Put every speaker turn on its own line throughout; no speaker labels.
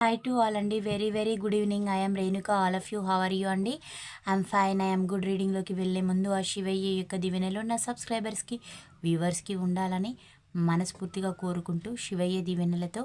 Hi to all అండి. Very very good evening I'm Renuka all of you how are you అండి? I'm fine I'm good రీడింగ్లోకి వెళ్ళే ముందు ఆ శివయ్య యొక్క దీవెనలో నా సబ్స్క్రైబర్స్కి వ్యూవర్స్కి ఉండాలని మనస్ఫూర్తిగా కోరుకుంటూ శివయ్య దీవెనలతో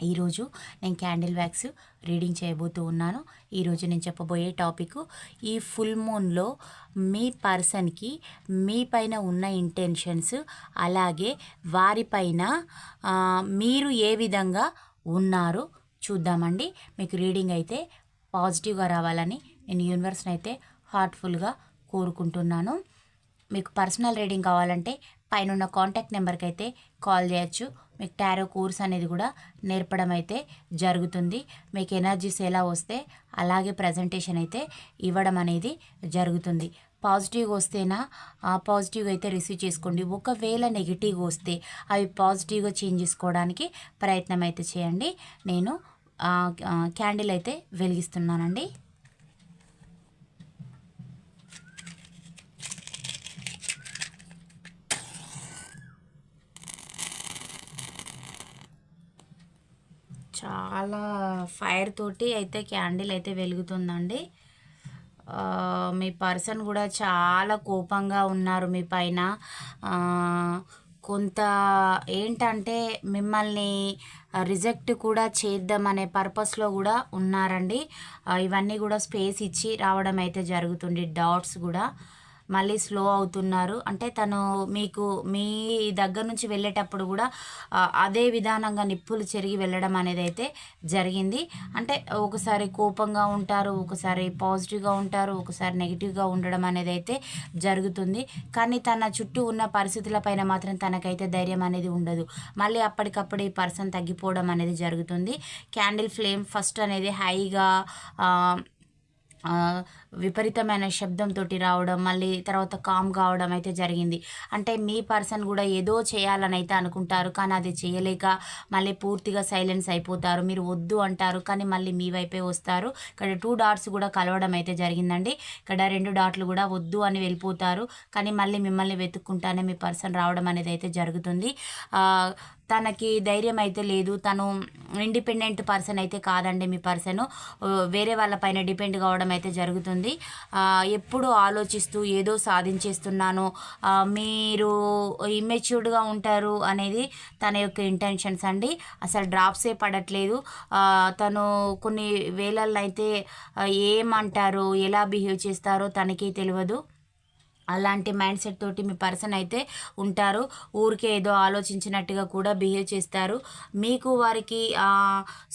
ఈరోజు నేను క్యాండిల్ వ్యాక్స్ రీడింగ్ చేయబోతూ ఉన్నాను. ఈరోజు నేను చెప్పబోయే టాపిక్ ఈ ఫుల్ మూన్లో మీ పర్సన్కి మీ పైన ఉన్న ఇంటెన్షన్స్ అలాగే వారిపైన మీరు ఏ విధంగా ఉన్నారు చూద్దామండి. మీకు రీడింగ్ అయితే పాజిటివ్గా రావాలని నేను యూనివర్స్ని అయితే హార్ట్ఫుల్గా కోరుకుంటున్నాను. మీకు పర్సనల్ రీడింగ్ కావాలంటే పైన ఉన్న కాంటాక్ట్ నెంబర్కి అయితే కాల్ చేయొచ్చు. మీకు టారో కోర్స్ అనేది కూడా నేర్పడం అయితే జరుగుతుంది. మీకు ఎనర్జీస్ ఎలా వస్తే అలాగే ప్రజెంటేషన్ అయితే ఇవ్వడం అనేది జరుగుతుంది. పాజిటివ్గా వస్తేనా? ఆ పాజిటివ్గా అయితే రిసీవ్ చేసుకోండి. ఒకవేళ నెగిటివ్ వస్తే అవి పాజిటివ్గా చేంజ్ చేసుకోవడానికి ప్రయత్నం అయితే చేయండి. నేను క్యాండిల్ అయితే వెలిగిస్తున్నానండి. చాలా ఫైర్ తోటి అయితే క్యాండిల్ అయితే వెలుగుతుందండి. మీ పర్సన్ కూడా చాలా కోపంగా ఉన్నారు మీ పైన. కొంత ఏంటంటే మిమ్మల్ని రిజెక్ట్ కూడా చేద్దామనే పర్పస్లో కూడా ఉన్నారండి. ఇవన్నీ కూడా స్పేస్ ఇచ్చి రావడం అయితే జరుగుతుంది డాట్స్ కూడా. మళ్ళీ స్లో అవుతున్నారు. అంటే తను మీకు మీ దగ్గర నుంచి వెళ్ళేటప్పుడు కూడా అదే విధానంగా నిప్పులు చెరిగి వెళ్ళడం అనేది అయితే జరిగింది. అంటే ఒకసారి కోపంగా ఉంటారు ఒకసారి పాజిటివ్గా ఉంటారు ఒకసారి నెగిటివ్గా ఉండడం అనేది అయితే జరుగుతుంది. కానీ తన చుట్టూ ఉన్న పరిస్థితుల పైన మాత్రం తనకైతే ధైర్యం అనేది ఉండదు. మళ్ళీ అప్పటికప్పుడు ఈ పర్సన్ తగ్గిపోవడం అనేది జరుగుతుంది. క్యాండిల్ ఫ్లేమ్ ఫస్ట్ అనేది హైగా విపరీతమైన శబ్దంతో రావడం మళ్ళీ తర్వాత కామ్ కావడం అయితే జరిగింది. అంటే మీ పర్సన్ కూడా ఏదో చేయాలని అయితే అనుకుంటారు కానీ అది చేయలేక మళ్ళీ పూర్తిగా సైలెన్స్ అయిపోతారు. మీరు వద్దు అంటారు కానీ మళ్ళీ మీ వైపే వస్తారు. ఇక్కడ టూ డాట్స్ కూడా కలవడం అయితే జరిగిందండి. ఇక్కడ రెండు డాట్లు కూడా వద్దు అని వెళ్ళిపోతారు కానీ మళ్ళీ మిమ్మల్ని వెతుక్కుంటానే మీ పర్సన్ రావడం అనేది అయితే జరుగుతుంది. తనకి ధైర్యం అయితే లేదు. తను ఇండిపెండెంట్ పర్సన్ అయితే కాదండి మీ పర్సన్. వేరే వాళ్ళ పైన డిపెండ్ కావడం అయితే జరుగుతుంది. ఎప్పుడు ఆలోచిస్తూ ఏదో సాధించేస్తున్నాను. మీరు ఇమ్మెచ్యూర్డ్గా ఉంటారు అనేది తన యొక్క ఇంటెన్షన్స్ అండి. అసలు డ్రాప్సే పడట్లేదు. తను కొన్ని వేలల్లో అయితే ఏమంటారో ఎలా బిహేవ్ చేస్తారో తనకి తెలియదు. అలాంటి మైండ్ సెట్ తోటి మీ పర్సన్ అయితే ఉంటారు. ఊరికే ఏదో ఆలోచించినట్టుగా కూడా బిహేవ్ చేస్తారు. మీకు వారికి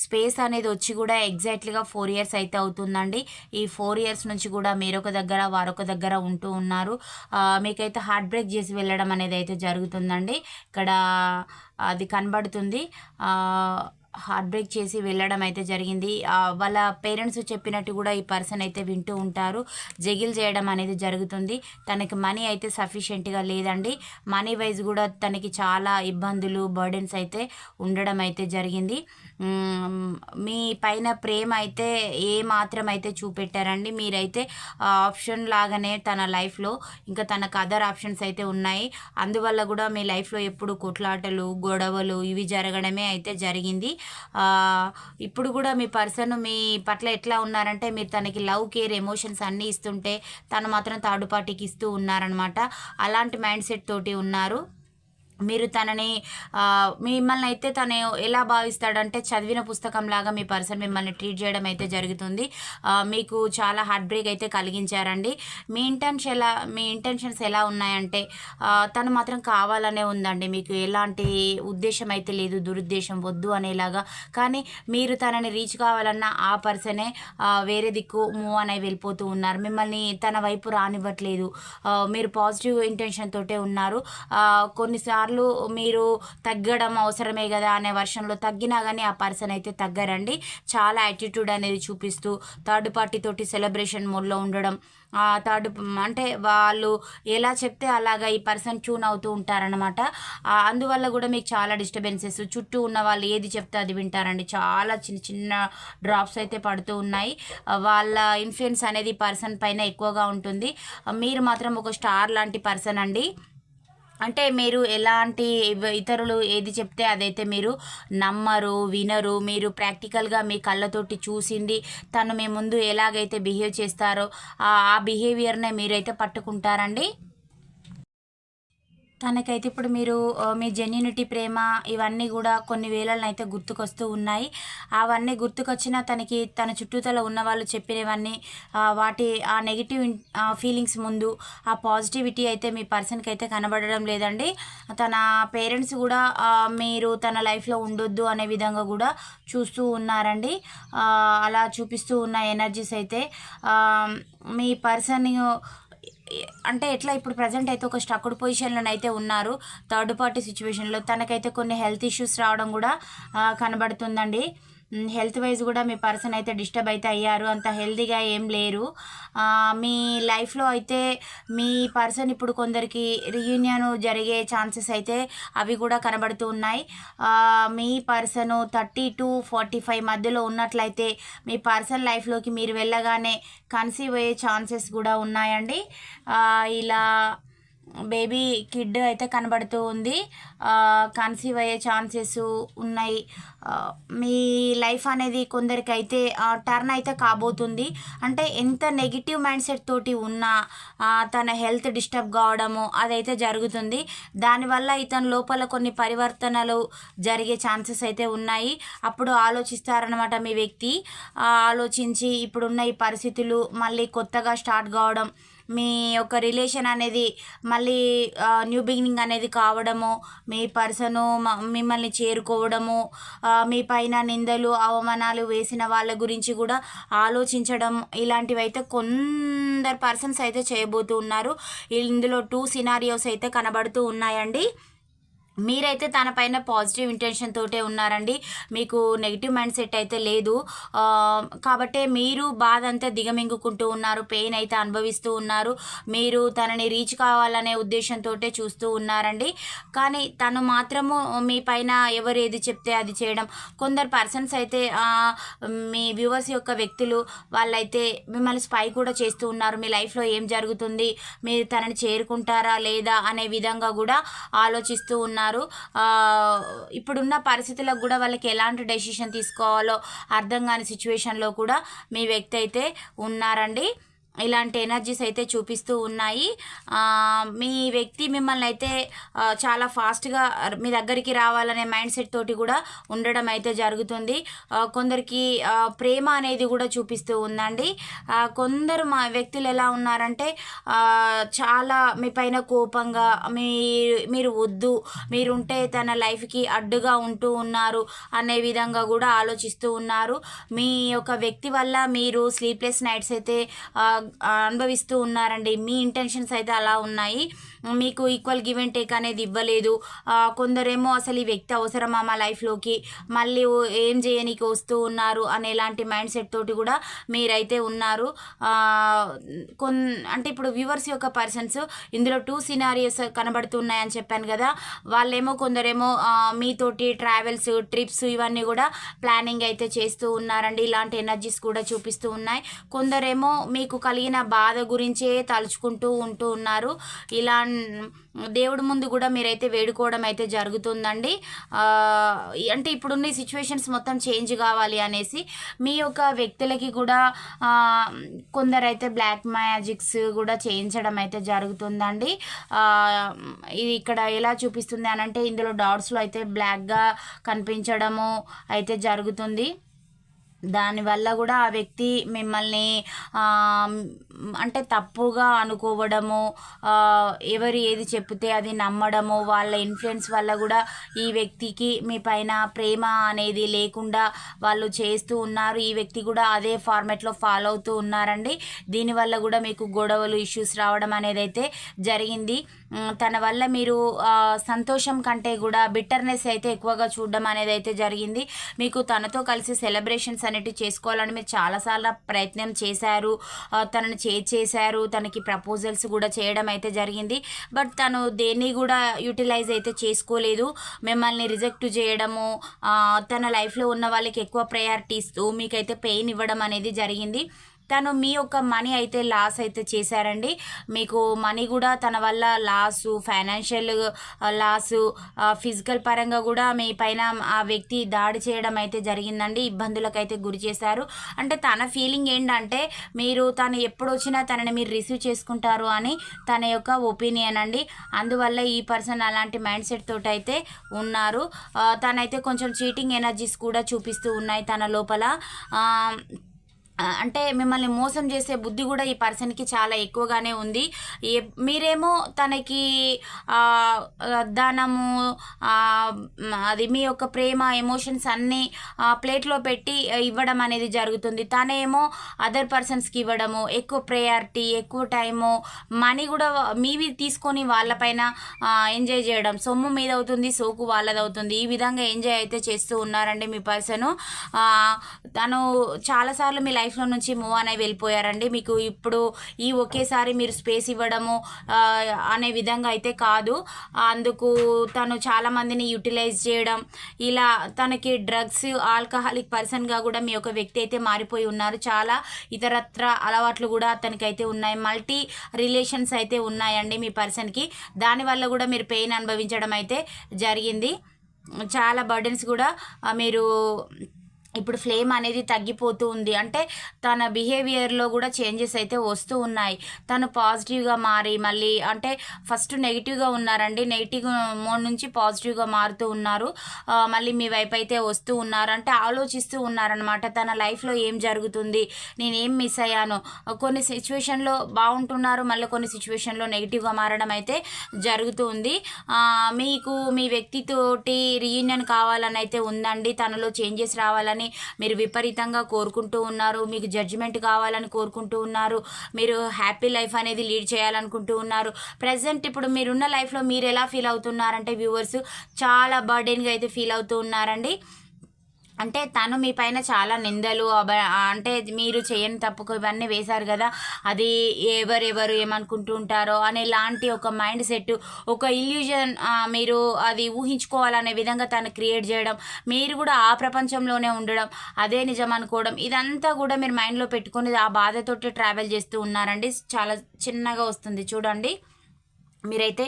స్పేస్ అనేది వచ్చి కూడా ఎగ్జాక్ట్లీగా ఫోర్ ఇయర్స్ అయితే అవుతుందండి. ఈ ఫోర్ ఇయర్స్ నుంచి కూడా మీరొక దగ్గర వారొక దగ్గర ఉంటూ ఉన్నారు. మీకైతే హార్ట్ బ్రేక్ చేసి వెళ్ళడం అనేది అయితే జరుగుతుందండి. ఇక్కడ అది కనబడుతుంది. హార్ట్ బ్రేక్ చేసి వెళ్ళడం అయితే జరిగింది. వాళ్ళ పేరెంట్స్ చెప్పినట్టు కూడా ఈ పర్సన్ అయితే వింటూ ఉంటారు. జగిల్ చేయడం అనేది జరుగుతుంది. తనకి మనీ అయితే సఫిషియెంట్గా లేదండి. మనీ వైజ్ కూడా తనకి చాలా ఇబ్బందులు బర్డెన్స్ అయితే ఉండడం అయితే జరిగింది. మీ పైన ప్రేమ అయితే ఏ మాత్రం అయితే చూపెట్టారండి. మీరైతే ఆప్షన్ లాగానే తన లైఫ్లో ఇంకా తనకు అదర్ ఆప్షన్స్ అయితే ఉన్నాయి. అందువల్ల కూడా మీ లైఫ్లో ఎప్పుడు కొట్లాటలు గొడవలు ఇవి జరగడమే అయితే జరిగింది. ఇప్పుడు కూడా మీ పర్సన్ మీ పట్ల ఎట్లా ఉన్నారంటే మీరు తనకి లవ్ కేర్ ఎమోషన్స్ అన్నీ ఇస్తుంటే తను మాత్రం థర్డ్ పార్టీకి ఇస్తూ ఉన్నారనమాట. అలాంటి మైండ్ సెట్ తోటి ఉన్నారు. మీరు తనని మిమ్మల్ని అయితే తను ఎలా భావిస్తాడంటే చదివిన పుస్తకం లాగా మీ పర్సన్ మిమ్మల్ని ట్రీట్ చేయడం అయితే జరుగుతుంది. మీకు చాలా హార్ట్ బ్రేక్ అయితే కలిగించారండి. మీ ఇంటెన్షన్ ఎలా మీ ఇంటెన్షన్స్ ఎలా ఉన్నాయంటే తను మాత్రం కావాలనే ఉందండి. మీకు ఎలాంటి ఉద్దేశం అయితే లేదు దురుద్దేశం వద్దు అనేలాగా. కానీ మీరు తనని రీచ్ కావాలన్నా ఆ పర్సనే వేరే దిక్కు మూవ్ అని వెళ్ళిపోతూ ఉన్నారు. మిమ్మల్ని తన వైపు రానివ్వట్లేదు. మీరు పాజిటివ్ ఇంటెన్షన్ తోటే ఉన్నారు. కొన్నిసార్లు సార్లు మీరు తగ్గడం అవసరమే కదా అనే వర్షంలో తగ్గినా కానీ ఆ పర్సన్ అయితే తగ్గరండి. చాలా యాటిట్యూడ్ అనేది చూపిస్తూ థర్డ్ పార్టీ తోటి సెలబ్రేషన్ మోడ్లో ఉండడం. ఆ థర్డ్ అంటే వాళ్ళు ఎలా చెప్తే అలాగా ఈ పర్సన్ ట్యూన్ అవుతూ ఉంటారనమాట అందువల్ల కూడా మీకు చాలా డిస్టర్బెన్సెస్ చుట్టూ ఉన్న వాళ్ళు ఏది చెప్తే అది వింటారండి. చాలా చిన్న చిన్న డ్రాప్స్ అయితే పడుతూ ఉన్నాయి. వాళ్ళ ఇన్ఫ్లుయెన్స్ అనేది పర్సన్ పైన ఎక్కువగా ఉంటుంది. మీరు మాత్రం ఒక స్టార్ లాంటి పర్సన్ అండి. అంటే మీరు ఎలాంటి ఇతరులు ఏది చెప్తే అదైతే మీరు నమ్మరు వినరు. మీరు ప్రాక్టికల్గా మీ కళ్ళతోటి చూసింది తను మీ ముందు ఎలాగైతే బిహేవ్ చేస్తారో ఆ బిహేవియర్నే మీరైతే పట్టుకుంటారండి? తనకైతే ఇప్పుడు మీరు మీ జెన్యునిటీ ప్రేమ ఇవన్నీ కూడా కొన్ని వేలలను అయితే గుర్తుకొస్తూ ఉన్నాయి. అవన్నీ గుర్తుకొచ్చినా తనకి తన చుట్టూతల ఉన్న వాళ్ళు చెప్పినవన్నీ వాటి ఆ నెగిటివ్ ఫీలింగ్స్ ముందు ఆ పాజిటివిటీ అయితే మీ పర్సన్కి అయితే కనబడడం లేదండి. తన పేరెంట్స్ కూడా మీరు తన లైఫ్లో ఉండొద్దు అనే విధంగా కూడా చూస్తూ ఉన్నారండి. అలా చూపిస్తూ ఉన్న ఎనర్జీస్ అయితే మీ పర్సన్ అంటే ఎట్లా ఇప్పుడు ప్రజెంట్ అయితే ఒక స్టక్డ్ పొజిషన్లో అయితే ఉన్నారు. థర్డ్ పార్టీ సిచ్యువేషన్లో తనకైతే కొన్ని హెల్త్ ఇష్యూస్ రావడం కూడా కనబడుతుందండి. హెల్త్ వైజ్ కూడా మీ పర్సన్ అయితే డిస్టర్బ్ అయితే అయ్యారు అంత హెల్తీగా ఏం లేరు. మీ లైఫ్లో అయితే మీ పర్సన్ ఇప్పుడు కొందరికి రీయూనియన్ జరిగే ఛాన్సెస్ అయితే అవి కూడా కనబడుతూ ఉన్నాయి. మీ person thirty to forty five మధ్యలో ఉన్నట్లయితే మీ పర్సన్ లైఫ్లోకి మీరు వెళ్ళగానే కన్సీవ్ అయ్యే ఛాన్సెస్ కూడా ఉన్నాయండి. ఇలా బేబీ కిడ్ అయితే కనబడుతూ ఉంది. కన్సీవ్ అయ్యే ఛాన్సెస్ ఉన్నాయి. మీ లైఫ్ అనేది కొందరికి అయితే టర్న్ అయితే కాబోతుంది. అంటే ఎంత నెగిటివ్ మైండ్ సెట్ తోటి ఉన్నా తన హెల్త్ డిస్టర్బ్ కావడము అదైతే జరుగుతుంది. దానివల్ల ఇతని లోపల కొన్ని పరివర్తనలు జరిగే ఛాన్సెస్ అయితే ఉన్నాయి. అప్పుడు ఆలోచిస్తారనమాట మీ వ్యక్తి. ఆలోచించి ఇప్పుడున్న ఈ పరిస్థితులు మళ్ళీ కొత్తగా స్టార్ట్ కావడం మీ యొక్క రిలేషన్ అనేది మళ్ళీ న్యూ బిగినింగ్ అనేది కావడము మీ పర్సను మ- మిమ్మల్ని చేరుకోవడము మీ పైన నిందలు అవమానాలు వేసిన వాళ్ళ గురించి కూడా ఆలోచించడం ఇలాంటివి అయితే కొందరు పర్సన్స్ అయితే చేయబోతూ ఉన్నారు. ఇందులో టూ సినారియోస్ అయితే కనబడుతూ ఉన్నాయండి. మీరైతే తన పైన పాజిటివ్ ఇంటెన్షన్ తోటే ఉన్నారండి. మీకు నెగిటివ్ మైండ్ సెట్ అయితే లేదు. కాబట్టి మీరు బాధ అంతా దిగమింగుకుంటూ ఉన్నారు పెయిన్ అయితే అనుభవిస్తూ ఉన్నారు. మీరు తనని రీచ్ కావాలనే ఉద్దేశంతో చూస్తూ ఉన్నారండి. కానీ తను మాత్రము మీ పైన ఎవరు ఏది చెప్తే అది చేయడం కొందరు పర్సన్స్ అయితే మీ వ్యూవర్స్ యొక్క వ్యక్తులు వాళ్ళైతే మిమ్మల్ని స్పై కూడా చేస్తూ ఉన్నారు. మీ లైఫ్లో ఏం జరుగుతుంది? మీరు తనని చేరుకుంటారా లేదా? అనే విధంగా కూడా ఆలోచిస్తూ ఉన్నారు. ఉన్నారు ఇప్పుడున్న పరిస్థితులకు కూడా వాళ్ళకి ఎలాంటి డెసిషన్ తీసుకోవాలో అర్థం కాని సిచ్యువేషన్లో కూడా మీ వ్యక్తి అయితే ఉన్నారండి. ఇలాంటి ఎనర్జీస్ అయితే చూపిస్తూ ఉన్నాయి. మీ వ్యక్తి మిమ్మల్ని అయితే చాలా ఫాస్ట్గా మీ దగ్గరికి రావాలనే మైండ్ సెట్ తోటి కూడా ఉండడం అయితే జరుగుతుంది. కొందరికి ప్రేమ అనేది కూడా చూపిస్తూ ఉందండి. కొందరు మా వ్యక్తులు ఎలా ఉన్నారంటే చాలా మీ పైన కోపంగా మీ మీరు వద్దు మీరుంటే తన లైఫ్కి అడ్డుగా ఉంటూ ఉన్నారు అనే విధంగా కూడా ఆలోచిస్తూ ఉన్నారు. మీ యొక్క వ్యక్తి వల్ల మీరు స్లీప్లెస్ నైట్స్ అయితే అనుభవిస్తూ ఉన్నారండి. మీ ఇంటెన్షన్స్ అయితే అలా ఉన్నాయి. మీకు ఈక్వల్ గివ్ అండ్ టేక్ అనేది ఇవ్వలేదు. కొందరేమో అసలు ఈ వ్యక్తి అవసరమా మా లైఫ్లోకి మళ్ళీ ఏం చేయనీకి వస్తూ ఉన్నారు అనే ఎలాంటి మైండ్ సెట్ తోటి కూడా మీరైతే ఉన్నారు. కొన్ అంటే ఇప్పుడు వ్యూవర్స్ యొక్క పర్సన్స్ ఇందులో టూ సినారియోస్ కనబడుతున్నాయని చెప్పాను కదా. వాళ్ళేమో కొందరేమో మీతోటి ట్రావెల్స్ ట్రిప్స్ ఇవన్నీ కూడా ప్లానింగ్ అయితే చేస్తూ ఉన్నారండి. ఇలాంటి ఎనర్జీస్ కూడా చూపిస్తూ ఉన్నాయి. కొందరేమో మీకు కలిగిన బాధ గురించే తలుచుకుంటూ ఉంటూ ఉన్నారు. ఇలా దేవుడి ముందు కూడా మీరైతే వేడుకోవడం అయితే జరుగుతుందండి. అంటే ఇప్పుడున్న సిచ్యువేషన్స్ మొత్తం చేంజ్ కావాలి అనేసి మీ యొక్క వ్యక్తులకి కూడా కొందరైతే బ్లాక్ మ్యాజిక్స్ కూడా చేయించడం అయితే జరుగుతుందండి. ఇది ఇక్కడ ఎలా చూపిస్తుంది అని అంటే ఇందులో డాట్స్లో అయితే బ్లాక్గా కనిపించడము అయితే జరుగుతుంది. దానివల్ల కూడా ఆ వ్యక్తి మిమ్మల్ని అంటే తప్పుగా అనుకోవడము ఎవరు ఏది చెప్తే అది నమ్మడము వాళ్ళ ఇన్ఫ్లుయెన్స్ వల్ల కూడా ఈ వ్యక్తికి మీ పైన ప్రేమ అనేది లేకుండా వాళ్ళు చేస్తూ ఉన్నారు. ఈ వ్యక్తి కూడా అదే ఫార్మెట్లో ఫాలో అవుతూ ఉన్నారండి. దీనివల్ల కూడా మీకు గొడవలు ఇష్యూస్ రావడం అనేది అయితే జరిగింది. తన వల్ల మీరు సంతోషం కంటే కూడా బిట్టర్నెస్ అయితే ఎక్కువగా చూడడం అనేది అయితే జరిగింది. మీకు తనతో కలిసి సెలబ్రేషన్స్ అనేటివి చేసుకోవాలని మీరు చాలాసార్లు ప్రయత్నం చేశారు. తనను తనని చేశారు. తనకి ప్రపోజల్స్ కూడా చేయడం అయితే జరిగింది. బట్ తను దేన్ని కూడా యూటిలైజ్ అయితే చేసుకోలేదు. మిమ్మల్ని రిజెక్ట్ చేయడము తన లైఫ్లో ఉన్న వాళ్ళకి ఎక్కువ ప్రయారిటీ ఇస్తూ మీకైతే పెయిన్ ఇవ్వడం అనేది జరిగింది. తను మీ యొక్క మనీ అయితే లాస్ అయితే చేశారండి. మీకు మనీ కూడా తన వల్ల లాసు ఫైనాన్షియల్ లాసు ఫిజికల్ పరంగా కూడా మీ పైన ఆ వ్యక్తి దాడి చేయడం అయితే జరిగిందండి. ఇబ్బందులకైతే గురి చేశారు. అంటే తన ఫీలింగ్ ఏంటంటే మీరు తను ఎప్పుడు వచ్చినా తనని మీరు రిసీవ్ చేసుకుంటారు అని తన యొక్క ఒపీనియన్ అండి. అందువల్ల ఈ పర్సన్ అలాంటి మైండ్ సెట్ తోటి అయితే ఉన్నారు తనైతే కొంచెం చీటింగ్ ఎనర్జీస్ కూడా చూపిస్తూ ఉన్నాయి తన లోపల. అంటే మిమ్మల్ని మోసం చేసే బుద్ధి కూడా ఈ పర్సన్కి చాలా ఎక్కువగానే ఉంది. మీరేమో తనకి దానము అది మీ యొక్క ప్రేమ ఎమోషన్స్ అన్నీ ప్లేట్లో పెట్టి ఇవ్వడం అనేది జరుగుతుంది. తనేమో అదర్ పర్సన్స్కి ఇవ్వడము ఎక్కువ ప్రయారిటీ ఎక్కువ టైము మనీ కూడా మీవి తీసుకొని వాళ్ళపైన ఎంజాయ్ చేయడం. సొమ్ము మీద అవుతుంది సోకు వాళ్ళది అవుతుంది ఈ విధంగా ఎంజాయ్ అయితే చేస్తూ ఉన్నారండి మీ పర్సను. తను చాలాసార్లు మీ లైఫ్ లైఫ్లో నుంచి మూవ్ అని వెళ్ళిపోయారండి. మీకు ఇప్పుడు ఈ ఒకేసారి మీరు స్పేస్ ఇవ్వడము అనే విధంగా అయితే కాదు. అందుకు తను చాలా మందిని యూటిలైజ్ చేయడం ఇలా తనకి డ్రగ్స్ ఆల్కహాలిక్ పర్సన్గా కూడా మీ యొక్క వ్యక్తి అయితే మారిపోయి ఉన్నారు. చాలా ఇతరత్ర అలవాట్లు కూడా అతనికైతే ఉన్నాయి. మల్టీ రిలేషన్స్ అయితే ఉన్నాయండి మీ పర్సన్కి దానివల్ల కూడా మీరు పెయిన్ అనుభవించడం అయితే జరిగింది. చాలా బర్డెన్స్ కూడా మీరు ఇప్పుడు ఫ్లేమ్ అనేది తగ్గిపోతూ ఉంది. అంటే తన బిహేవియర్లో కూడా చేంజెస్ అయితే వస్తూ ఉన్నాయి. తను పాజిటివ్గా మారి మళ్ళీ అంటే ఫస్ట్ నెగిటివ్గా ఉన్నారండి. నెగిటివ్ మోడ్ నుంచి పాజిటివ్గా మారుతూ ఉన్నారు. మళ్ళీ మీ వైపు అయితే వస్తూ ఉన్నారు. అంటే ఆలోచిస్తూ ఉన్నారనమాట తన లైఫ్లో ఏం జరుగుతుంది? నేను ఏం మిస్ అయ్యాను? కొన్ని సిచ్యువేషన్లో బాగుంటున్నారు. మళ్ళీ కొన్ని సిచ్యువేషన్లో నెగిటివ్గా మారడం అయితే జరుగుతూ ఉంది. మీకు మీ వ్యక్తితోటి రీయూనియన్ కావాలని అయితే ఉందండి. తనలో చేంజెస్ రావాలని మీరు విపరీతంగా కోరుకుంటూ ఉన్నారు. మీకు జడ్జిమెంట్ కావాలని కోరుకుంటూ ఉన్నారు. మీరు హ్యాపీ లైఫ్ అనేది లీడ్ చేయాలనుకుంటూ ఉన్నారు. ప్రజెంట్ ఇప్పుడు మీరున్న లైఫ్లో మీరు ఎలా ఫీల్ అవుతున్నారంటే వ్యూవర్స్ చాలా బర్డెన్గా అయితే ఫీల్ అవుతూ ఉన్నారండి. అంటే తను మీ పైన చాలా నిందలు అబ అంటే మీరు చేయని తప్పుకు ఇవన్నీ వేశారు కదా అది ఎవరెవరు ఏమనుకుంటూ ఉంటారో అనే లాంటి ఒక మైండ్ సెట్ ఒక ఇల్యూజన్ మీరు అది ఊహించుకోవాలనే విధంగా తను క్రియేట్ చేయడం మీరు కూడా ఆ ప్రపంచంలోనే ఉండడం అదే నిజం అనుకోవడం ఇదంతా కూడా మీరు మైండ్లో పెట్టుకుని ఆ బాధతోటి ట్రావెల్ చేస్తూ ఉన్నారండి. చాలా చిన్నగా వస్తుంది. చూడండి. మీరైతే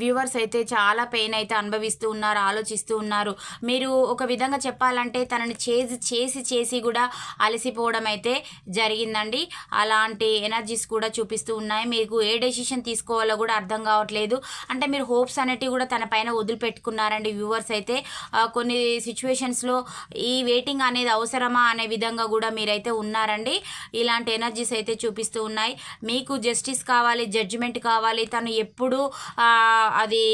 వ్యూవర్స్ అయితే చాలా పెయిన్ అయితే అనుభవిస్తూ ఉన్నారు ఆలోచిస్తూ ఉన్నారు. మీరు ఒక విధంగా చెప్పాలంటే తనని చేసి చేసి చేసి కూడా అలసిపోవడం అయితే జరిగిందండి. అలాంటి ఎనర్జీస్ కూడా చూపిస్తూ ఉన్నాయి. మీకు ఏ డెసిషన్ తీసుకోవాలో కూడా అర్థం కావట్లేదు. అంటే మీరు హోప్స్ అనేటివి కూడా తన పైన వదిలిపెట్టుకున్నారండి వ్యూవర్స్ అయితే. కొన్ని సిచ్యువేషన్స్లో ఈ వెయిటింగ్ అనేది అవసరమా అనే విధంగా కూడా మీరైతే ఉన్నారండి. ఇలాంటి ఎనర్జీస్ అయితే చూపిస్తూ ఉన్నాయి. మీకు జస్టిస్ కావాలి జడ్జిమెంట్ కావాలి. తను ఎప్పుడు ఇప్పుడు అది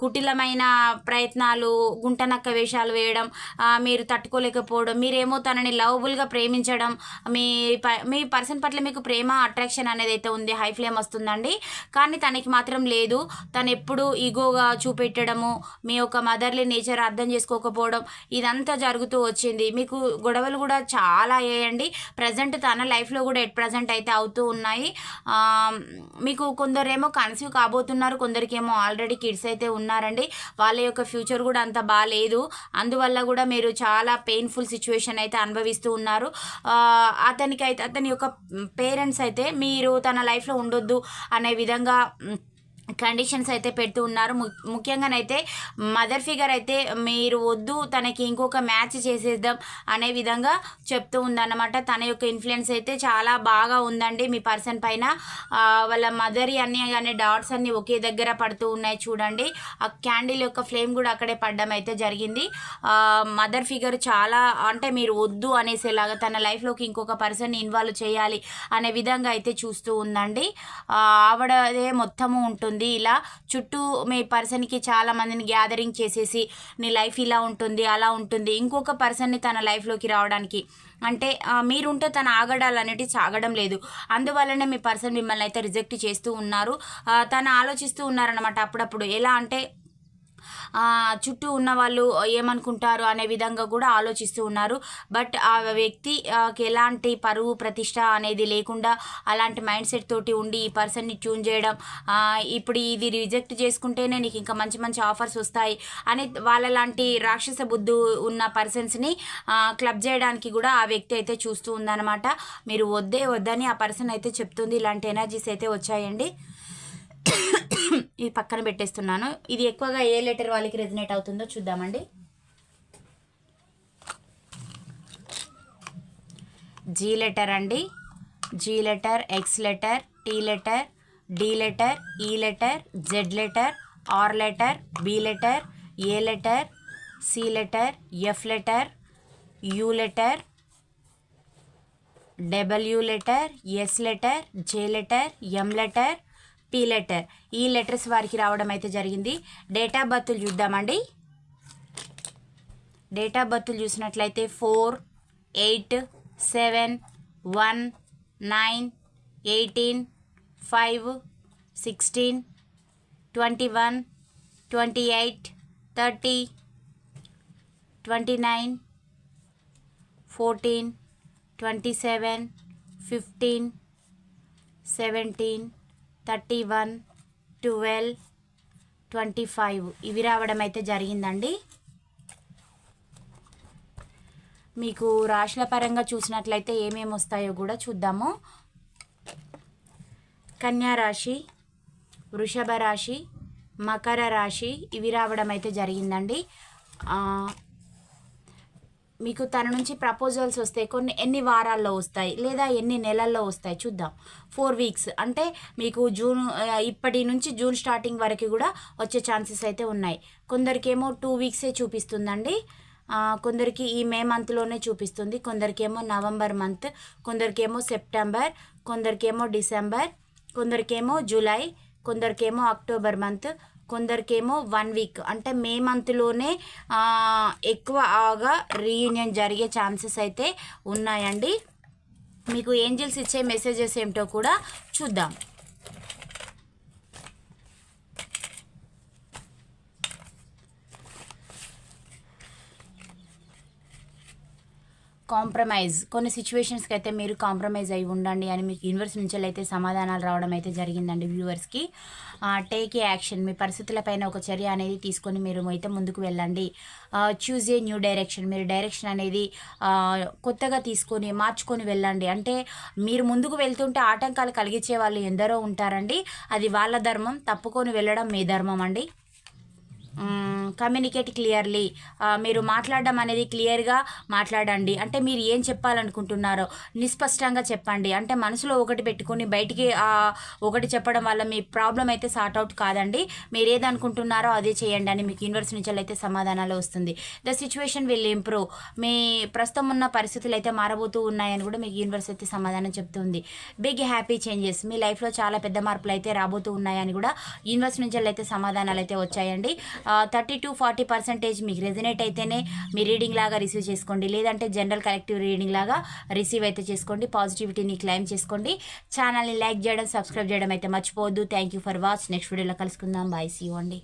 కుటిలమైన ప్రయత్నాలు గుంటనక్క వేషాలు వేయడం మీరు తట్టుకోలేకపోవడం మీరేమో తనని లవబుల్గా ప్రేమించడం మీ ప- మీ పర్సన్ పట్ల మీకు ప్రేమ అట్రాక్షన్ అనేది అయితే ఉంది హై ఫ్లేమ్ వస్తుందండి. కానీ తనకి మాత్రం లేదు. తను ఎప్పుడు ఈగోగా చూపెట్టడము మీ యొక్క మదర్లీ నేచర్ అర్థం చేసుకోకపోవడం ఇదంతా జరుగుతూ వచ్చింది. మీకు గొడవలు కూడా చాలా అయ్యాయండి. ప్రజెంట్ తన లైఫ్లో కూడా ఎట్ ప్రజెంట్ అయితే అవుతూ ఉన్నాయి. మీకు కొందరేమో కన్సీవ్ కాబోతున్నారు కొందరికేమో ఆల్రెడీ కిడ్స్ అయితే ఉన్నారండి. వాళ్ళ యొక్క ఫ్యూచర్ కూడా అంత బాగాలేదు అందువల్ల కూడా మీరు చాలా పెయిన్ఫుల్ సిచ్యువేషన్ అయితే అనుభవిస్తూ ఉన్నారు. అతనికి అయితే అతని యొక్క పేరెంట్స్ అయితే మీరు తన లైఫ్లో ఉండొద్దు అనే విధంగా కండిషన్స్ అయితే పెడుతూ ఉన్నారు. ము- ముఖ్యంగానైతే మదర్ ఫిగర్ అయితే మీరు వద్దు తనకి ఇంకొక మ్యాచ్ చేసేద్దాం అనే విధంగా చెప్తూ ఉందన్నమాట. తన యొక్క ఇన్ఫ్లుయెన్స్ అయితే చాలా బాగా ఉందండి మీ పర్సన్ పైన. వాళ్ళ మదర్ అన్ని కానీ డాట్స్ అన్ని ఒకే దగ్గర పడుతూ ఉన్నాయి చూడండి. ఆ క్యాండిల్ యొక్క ఫ్లేమ్ కూడా అక్కడే పడ్డం అయితే జరిగింది. మదర్ ఫిగర్ చాలా అంటే మీరు వద్దు అనేసేలాగా తన లైఫ్లోకి ఇంకొక పర్సన్ ఇన్వాల్వ్ చేయాలి అనే విధంగా అయితే చూస్తూ ఉందండి. ఆవిడదే మొత్తము ఉంటుంది. ఇలా చుట్టూ మీ పర్సన్కి చాలా మందిని గ్యాదరింగ్ చేసేసి నీ లైఫ్ ఇలా ఉంటుంది అలా ఉంటుంది. ఇంకొక పర్సన్ని తన లైఫ్లోకి రావడానికి. అంటే మీరుంటే తన ఆగడాలు అనేటివి సాగడం లేదు. అందువల్లనే మీ పర్సన్ మిమ్మల్ని అయితే రిజెక్ట్ చేస్తూ ఉన్నారు. తను ఆలోచిస్తూ ఉన్నారనమాట అప్పుడప్పుడు. ఎలా అంటే చుట్టూ ఉన్న వాళ్ళు ఏమనుకుంటారు అనే విధంగా కూడా ఆలోచిస్తూ ఉన్నారు. బట్ ఆ వ్యక్తి ఎలాంటి పరువు ప్రతిష్ట అనేది లేకుండా అలాంటి మైండ్ సెట్ తోటి ఉండి ఈ పర్సన్ని ట్యూన్ చేయడం ఇప్పుడు ఇది రిజెక్ట్ చేసుకుంటేనే నీకు ఇంకా మంచి మంచి ఆఫర్స్ వస్తాయి అని వాళ్ళ లాంటి రాక్షస బుద్ధు ఉన్న పర్సన్స్ని క్లబ్ చేయడానికి కూడా ఆ వ్యక్తి అయితే చూస్తూ ఉందన్నమాట. మీరు వద్దే వద్దని ఆ పర్సన్ అయితే చెప్తుంది. ఇలాంటి ఎనర్జీస్ అయితే వచ్చాయండి. ఇది పక్కన పెట్టేస్తున్నాను. ఇది ఎక్కువగా ఏ లెటర్ వాళ్ళకి రెజినేట్ అవుతుందో చూద్దామండి. జీ లెటర్ అండి. G letter X letter T letter D letter E letter Z letter R letter B letter A letter C letter F letter U letter W letter S letter J letter M letter P letter E letters వారికి రావడం అయితే జరిగింది. Date of బర్త్లు చూద్దామండి. Date of బర్త్లు చూసినట్లయితే four eight seven one nine eighteen five sixteen twenty one twenty eight thirty twenty nine fourteen twenty seven fifteen seventeen thirty one twelve twenty five. ఇవి రావడం అయితే జరిగిందండి. మీకు రాశుల పరంగా చూసినట్లయితే ఏమేమి వస్తాయో కూడా చూద్దాము. కన్యా రాశి వృషభ రాశి మకర రాశి ఇవి రావడం అయితే జరిగిందండి మీకు తన నుంచి ప్రపోజల్స్ వస్తాయి కొన్ని ఎన్ని వారాల్లో వస్తాయి లేదా ఎన్ని నెలల్లో వస్తాయి చూద్దాం. ఫోర్ వీక్స్ అంటే మీకు జూన్ ఇప్పటి నుంచి జూన్ స్టార్టింగ్ వరకు కూడా వచ్చే ఛాన్సెస్ అయితే ఉన్నాయి. కొందరికేమో టూ వీక్సే చూపిస్తుందండి. కొందరికి ఈ మే మంత్లోనే చూపిస్తుంది. కొందరికేమో నవంబర్ మంత్ కొందరికేమో సెప్టెంబర్ కొందరికేమో డిసెంబర్ కొందరికేమో జూలై కొందరికేమో అక్టోబర్ మంత్ కొందరికేమో వన్ వీక్. అంటే మే మంత్లోనే ఎక్కువగా రీయూనియన్ జరిగే ఛాన్సెస్ అయితే ఉన్నాయండి. మీకు ఏంజిల్స్ ఇచ్చే మెసేజెస్ ఏమిటో కూడా చూద్దాం. కాంప్రమైజ్. కొన్ని సిచ్యువేషన్స్కి అయితే మీరు కాంప్రమైజ్ అయి ఉండండి అని మీకు యూనివర్స్ నుంచి అయితే సమాధానాలు రావడం అయితే జరిగిందండి వ్యూవర్స్కి టేక్ ఏ యాక్షన్ మీ పరిస్థితులపైన ఒక చర్య అనేది తీసుకొని మీరు అయితే ముందుకు వెళ్ళండి. చూజ్ ఏ న్యూ డైరెక్షన్ మీరు డైరెక్షన్ అనేది కొత్తగా తీసుకొని మార్చుకొని వెళ్ళండి. అంటే మీరు ముందుకు వెళ్తుంటే ఆటంకాలు కలిగించే వాళ్ళు ఎందరో ఉంటారండి. అది వాళ్ళ ధర్మం. తప్పుకొని వెళ్ళడం మీ ధర్మం అండి. కమ్యూనికేట్ క్లియర్లీ మీరు మాట్లాడడం అనేది క్లియర్గా మాట్లాడండి. అంటే మీరు ఏం చెప్పాలనుకుంటున్నారో నిస్పష్టంగా చెప్పండి. అంటే మనసులో ఒకటి పెట్టుకొని బయటికి ఒకటి చెప్పడం వల్ల మీ ప్రాబ్లం అయితే సార్ట్ అవుట్ కాదండి. మీరు ఏదనుకుంటున్నారో అదే చేయండి అని మీకు యూనివర్స్ నుంచి అయితే సమాధానాలు వస్తుంది. ద సిచ్యువేషన్ విల్ ఇంప్రూవ్ మీ ప్రస్తుతం ఉన్న పరిస్థితులు అయితే మారబోతూ ఉన్నాయని కూడా మీకు యూనివర్స్ అయితే సమాధానం చెప్తుంది. బిగ్ హ్యాపీ చేంజెస్ మీ లైఫ్లో చాలా పెద్ద మార్పులు అయితే రాబోతూ ఉన్నాయని కూడా యూనివర్స్ నుంచి అయితే సమాధానాలు అయితే వచ్చాయండి. థర్టీ టు ఫార్టీ పర్సెంటేజ్ మీకు రెజినేట్ అయితేనే మీ రీడింగ్ లాగా రిసీవ్ చేసుకోండి. లేదంటే జనరల్ కలెక్టివ్ రీడింగ్ లాగా రిసీవ్ అయితే చేసుకోండి. పాజిటివిటీని క్లైమ్ చేసుకోండి. ఛానల్ని లైక్ చేయడం సబ్స్క్రైబ్ చేయడం అయితే మర్చిపోవద్దు. Thank you for watch next వీడియోలో కలుసుకుందాం. బాయ్ సీ అండి.